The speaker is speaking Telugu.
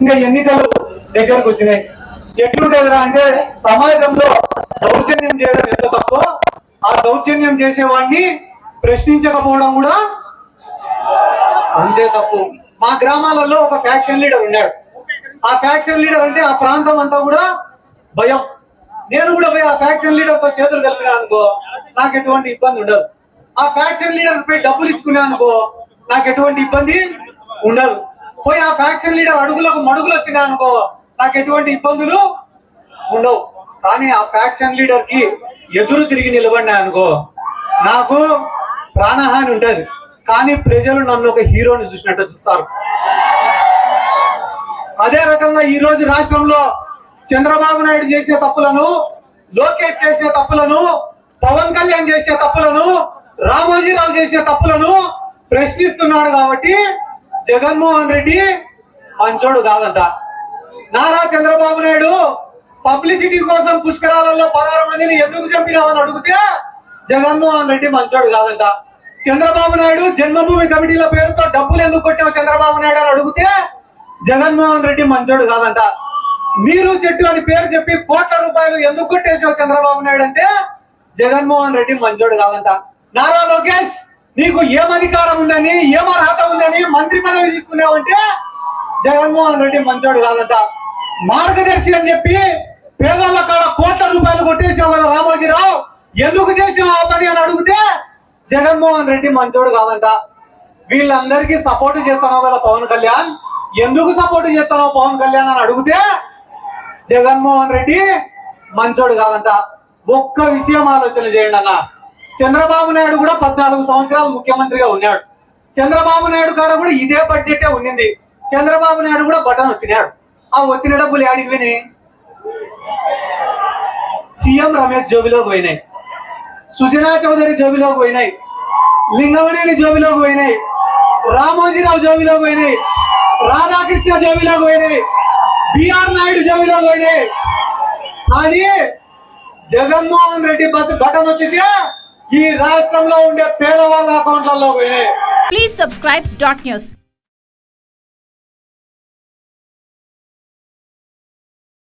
ఇంకా ఎన్నికలు దగ్గరకు వచ్చినాయి. ఎట్లుంటదిరా అంటే సమాజంలో దౌర్జన్యం చేయడం ఎంత తప్పో ఆ దౌర్జన్యం చేసేవాడిని ప్రశ్నించకపోవడం కూడా అంతే తప్పు. మా గ్రామాలలో ఒక ఫ్యాక్షన్ లీడర్ ఉన్నాడు. ఆ ఫ్యాక్షన్ లీడర్ అంటే ఆ ప్రాంతం అంతా కూడా భయం. నేను కూడా పోయి ఆ ఫ్యాక్షన్ లీడర్తో చేతులు కలిపినా అనుకో నాకు ఎటువంటి ఇబ్బంది ఉండదు. ఆ ఫ్యాక్షన్ లీడర్ పై డబ్బులు ఇచ్చుకున్నా అనుకో నాకు ఎటువంటి ఇబ్బంది ఉండదు. పోయి ఆ ఫ్యాక్షన్ లీడర్ అడుగులకు మడుగులు వచ్చినా అనుకో నాకు ఎటువంటి ఇబ్బందులు ఉండవు. కానీ ఆ ఫ్యాక్షన్ లీడర్కి ఎదురు తిరిగి నిలబడినా అనుకో నాకు ప్రాణహాని ఉంటది. కానీ ప్రజలు నన్ను ఒక హీరోని చూసినట్టు చూస్తారు. అదే రకంగా ఈ రోజు రాష్ట్రంలో చంద్రబాబు నాయుడు చేసే తప్పులను లోకేష్ చేసే తప్పులను పవన్ కళ్యాణ్ చేసే తప్పులను రామోజీరావు చేసే తప్పులను ప్రశ్నిస్తున్నాడు కాబట్టి జగన్మోహన్ రెడ్డి మంచోడు కాదంట. నారా చంద్రబాబు నాయుడు పబ్లిసిటీ కోసం పుష్కరాలలో పదహారు మందిని ఎందుకు చంపినామని అడిగితే జగన్మోహన్ రెడ్డి మంచోడు కాదంట. చంద్రబాబు నాయుడు జన్మభూమి కమిటీల పేరుతో డబ్బులు ఎందుకు కొట్టావు చంద్రబాబు నాయుడు అని అడిగితే జగన్మోహన్ రెడ్డి మంచోడు కాదంట. నీరు చెట్టు అని పేరు చెప్పి కోట్ల రూపాయలు ఎందుకు కొట్టేసావు చంద్రబాబు నాయుడు అంటే జగన్మోహన్ రెడ్డి మంచోడు కాదంట. నారా లోకేష్! నీకు ఏం అధికారం ఉందని ఏం అర్హత ఉందని మంత్రి పదవి తీసుకున్నావంటే జగన్మోహన్ రెడ్డి మంచోడు కాదంట. మార్గదర్శి అని చెప్పి పేదోళ్ళ కాడ కోట్ల రూపాయలు కొట్టేసావు కదా రామోజీరావు. ఎందుకు చేసావు ఆ పని అని అడిగితే జగన్మోహన్ రెడ్డి మంచోడు కాదంట. వీళ్ళందరికీ సపోర్ట్ చేస్తున్నావు కదా పవన్ కళ్యాణ్. ఎందుకు సపోర్ట్ చేస్తున్నావు పవన్ కళ్యాణ్ అని అడిగితే జగన్మోహన్ రెడ్డి మంచోడు కాదంట. ఒక్క విషయం ఆలోచన చేయండి అన్న. చంద్రబాబు నాయుడు కూడా పద్నాలుగు సంవత్సరాలు ముఖ్యమంత్రిగా ఉన్నాడు. చంద్రబాబు నాయుడు కాడ కూడా ఇదే బడ్జెటే ఉండింది చంద్రబాబు నాయుడు కూడా బటన్ వచ్చినాడు ఆ వచ్చిన డబ్బులు ఏడికి పోయినాయి? సీఎం రమేష్ జోబిలోకి పోయినాయి. సుజనా చౌదరి జోబిలోకి పోయినాయి. లింగమనేని జోబిలోకి పోయినాయి. రామోజీరావు జోబిలోకి పోయినాయి. రాధాకృష్ణ జోబిలోకి పోయినాయి. బిఆర్ నాయుడు జోబిలోకి పోయినాయి. కానీ జగన్మోహన్ రెడ్డి బట్ బటన్ వచ్చితే ఈ రాష్ట్రంలో ఉండే పేదవాళ్ళ అకౌంట్లలో పోయినాయి ప్లీజ్ సబ్స్క్రైబ్ డాట్ న్యూస్